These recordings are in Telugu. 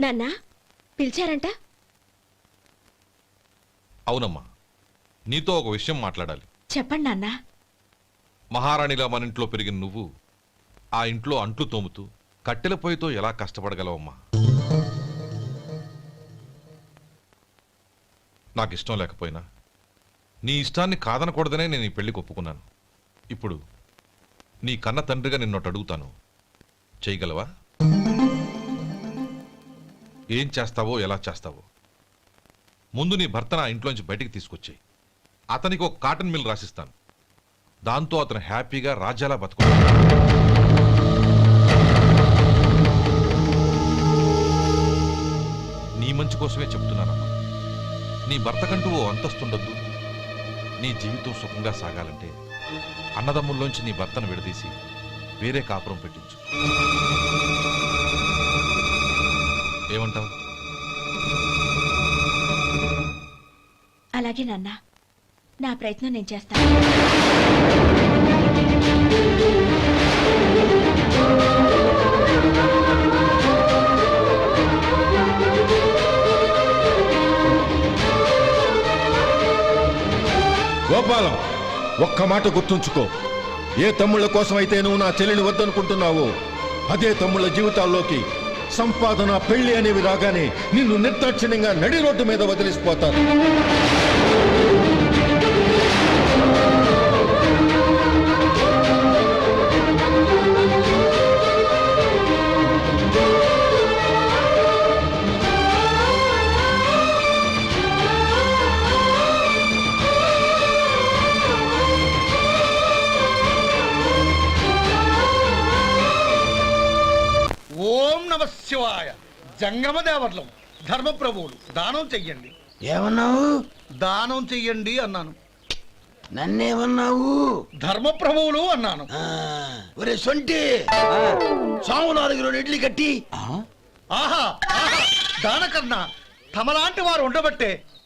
నాన్నా పిలిచారంట? అవునమ్మా నీతో ఒక విషయం మాట్లాడాలి. చెప్పండి నాన్నా. మహారాణిలా మన ఇంట్లో పెరిగిన నువ్వు ఆ ఇంట్లో అంట్లు తోముతూ కట్టెల పొయ్యితో ఎలా కష్టపడగలవమ్మా? నాకు ఇష్టం లేకపోయినా. నీ ఇష్టాన్ని కాదనకూడదనే నేను ఈ పెళ్ళికి ఒప్పుకున్నాను. ఇప్పుడు నీ కన్న తండ్రిగా నిన్నొట్టు అడుగుతాను. చేయగలవా? ఏం చేస్తావో ఎలా చేస్తావో? ముందు నీ భర్త నా ఇంట్లోంచి బయటికి తీసుకొచ్చేయి. అతనికి ఒక కాటన్ మిల్ రాసిస్తాను. దాంతో అతను హ్యాపీగా రాజ్యాలా బతుకుతాడు. నీ మంచి కోసమే చెప్తున్నానమ్మా. నీ భర్తకంటూ ఓ అంతస్తుండొద్దు. నీ జీవితం సుఖంగా సాగాలంటే అన్నదమ్ముల్లోంచి నీ భర్తను విడదీసి వేరే కాపురం పెట్టించు. ఏమంటావు? అలాగే నాన్నా. నా ప్రయత్నం నేను చేస్తాను. గోపాలం ఒక్క మాట గుర్తుంచుకో. ఏ తమ్ముళ్ళ కోసం అయితే నువ్వు నా చెల్లిని వద్దనుకుంటున్నావో అదే తమ్ముళ్ళ జీవితాల్లోకి సంపాదన పెళ్ళి అనేవి రాగానే నిన్ను నిర్దాక్షిణ్యంగా నడి రోడ్డు మీద వదిలిసిపోతారు జంగమ దేవర్లం. ధర్మప్రభువులు దానం చెయ్యండి. ఏమన్నావు? దానం చెయ్యండి అన్నాను. నన్నేమన్నావు? ధర్మప్రభువులు అన్నాను. ఒరే సొంటి! సాము నాలుగు రెండు ఇడ్లీ కట్టి. ఆహా ఆహా. దానకన్నా తమలాంటి వారు ఉండబట్టే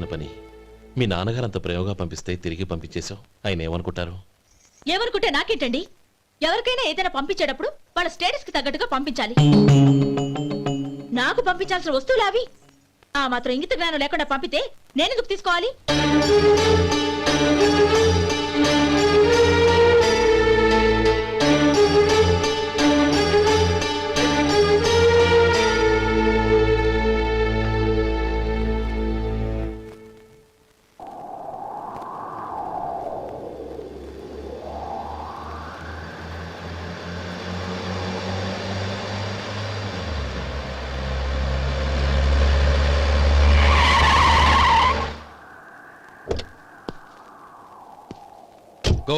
చేసిన పని. మీ నాన్నగారు అంత ప్రేమగా పంపిస్తే తిరిగి పంపించేశావు. ఆయన ఏమనుకుంటారు? ఏమనుకుంటే నాకేంటండి? ఎవరికైనా ఏదైనా పంపించేటప్పుడు వాళ్ళ స్టేటస్కి తగ్గట్టుగా పంపించాలి. నాకు పంపించాల్సిన వస్తువులు అవి. ఆ మాత్రం ఇంగిత జ్ఞానం లేకుండా పంపితే నేనెందుకు తీసుకోవాలి?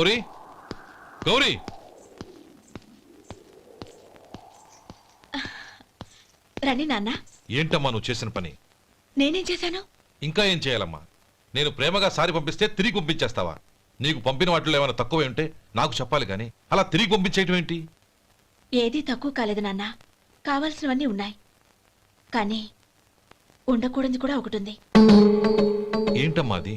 గౌరీ? గౌరీ? రండి నాన్న. ఏంటమ్మా నువ్వు చేసిన పని? నేనేం చేశాను? ఇంకా ఏం చేయాలమ్మా? నేను ప్రేమగా సారి పంపిస్తే తిరిగి పంపించేస్తావా? నీకు పంపిన వాటిలో ఏమైనా తక్కువ ఉంటే నాకు చెప్పాలి కానీ అలా తిరిగి పంపించేయటం ఏంటి? ఏదీ తక్కువ కాలేదు నాన్న. కావాల్సినవన్నీ ఉన్నాయి. కానీ ఉండకూడదు కూడా ఒకటి ఉంది. ఏంటమ్మా అది?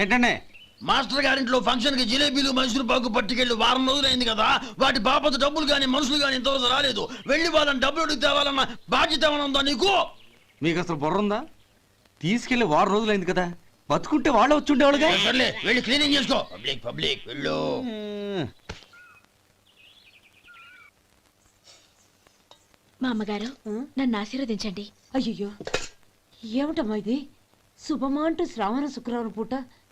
ఏంటండి మాస్టర్ గారింట్లో ఫంక్షన్కి జిలేబీలు మైసూరు పాకు పట్టుకెళ్ళి వారం రోజులైంది కదా. వాటి బాపత డబ్బులు కానీ మనుషులు కానీ ఇంతవరకు రాలేదు. వెళ్ళి వాళ్ళని డబ్బులు అడిగి తేవాలన్న బాధ్యత ఏమైనా ఉందా నీకు? మీకు అసలు బుర్ర ఉందా? తీసుకెళ్ళి వారం రోజులైంది కదా. బతుకుంటే వాళ్ళు వచ్చి ఉండేవాళ్ళుగా? సర్లే వెళ్ళి క్లీనింగ్ చేసుకో. పబ్లిక్ పబ్లిక్ వెళ్ళు. మా అమ్మగారు నన్ను ఆశీర్వదించండి. అయ్యయ్యో. ఏమిటమ్మా ఇది? శుభమా అంటూ శ్రావణ శుక్రవారం పూట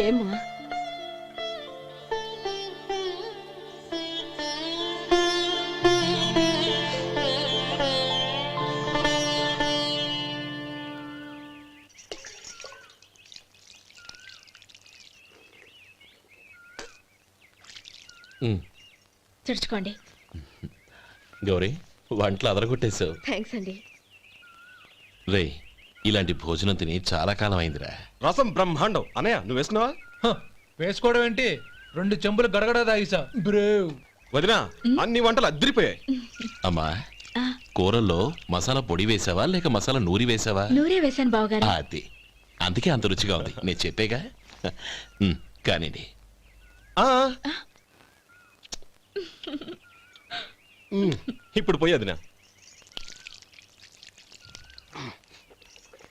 ఉమ్, తుడుచుకోండి. గౌరీ వంటలు అదరగొట్టేశావు. థ్యాంక్స్ అండి. రే ఇలాంటి భోజనం తిని చాలా కాలం అయిందిరా రసం బ్రహ్మాండం. అనయ్య నువ్వు వేసుకున్నావా? వేసుకోవడం ఏంటి? రెండు చెంబులు గడగడ తాగిసా. బ్రేవ్. వదినా అన్ని వంటలు అద్దరిపోయాయి. అమ్మా ఆ, కూరల్లో మసాలా పొడి వేసావా లేక మసాలా నూరి వేసావా? నూరే వేశాను బావగారు. అది. అందుకే అంత రుచిగా ఉంది. నేను చెప్పేగా? ఉమ్, కానివ్వండి ఆ. ఇప్పుడు పోయి వదినా.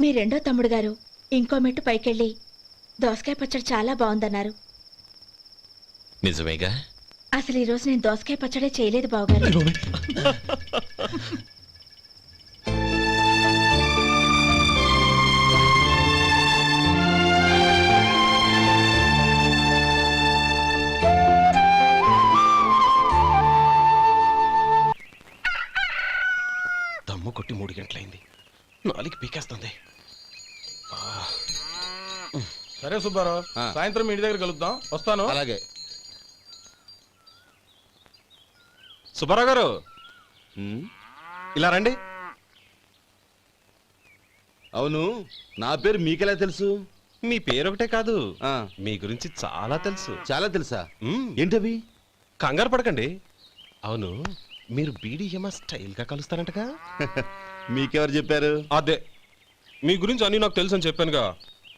మీ రెండో తమ్ముడు గారు ఇంకో మెట్టు పైకెళ్ళి దోసకాయ పచ్చడి చాలా బాగుందన్నారు. నిజమేగా? అసలు ఈరోజు నేను దోసకాయ పచ్చడే చేయలేదు బావగారు. సరే సుబ్బారావు సాయంత్రం ఇంటి దగ్గర కలుద్దాం. వస్తాను. అలాగే. సుబ్బారావు గారు. ఇలా రండి. అవును నా పేరు మీకెలా తెలుసు? మీ పేరు ఒకటే కాదు. ఆ, మీ గురించి చాలా తెలుసు. చాలా తెలుసా? మ్మ్. ఏంటవి? కంగారు పడకండి. అవును మీరు బీడీఎంఆ స్టైల్గా కలుస్తారంటగా? మీకెవరు చెప్పారు? అదే. మీ గురించి అన్ని నాకు తెలుసు అని చెప్పానుగా.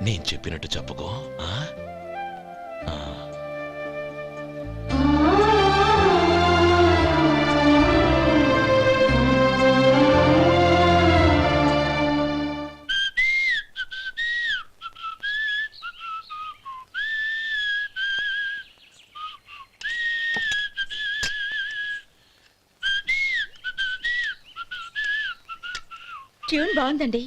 నేను చెప్పినట్టు చెప్పుకో. ట్యూన్ బాగుందండి.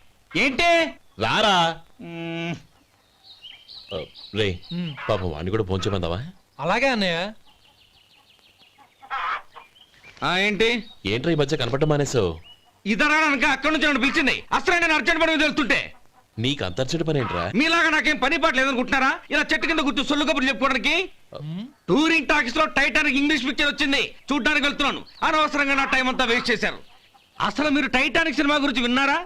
ఏంటి? రారా. రే పాపం వాడిని కూడా పోంచమందావా అలాగే అన్నయ్య. ఆ, ఏంటి? ఏంట్రా ఈ మధ్య కనపడడం మానేసావు ఇదరా అనక అక్కడి నుంచి నన్ను పిలిచింది. అసలు నేను అర్జెంట్ పని వెళ్తుంటే. నీకు అంతర్చడి పని ఏంట్రా? మీలాగా నాకేం పని పాట లేదనుకుంటున్నారా? ఇలా చెట్టు కింద కూర్చో సొల్లు కబుర్లు చెప్పుకోవడానికి? టూరింగ్ టాకీస్లో టైటానిక్ ఇంగ్లీష్ పిక్చర్ వచ్చింది. చూడ్డానికి వెళ్తున్నాను. అనవసరంగా నా టైం అంతా వేస్ట్ చేశారు. అసలు మీరు టైటానిక్ సినిమా గురించి విన్నారా?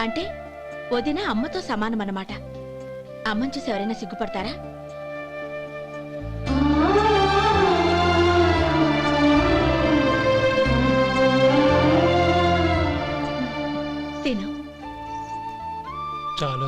అంటే వదిన అమ్మతో సమానమన్నమాట. అమ్మని చూసి ఎవరైనా సిగ్గుపడతారా? తిను. చాలా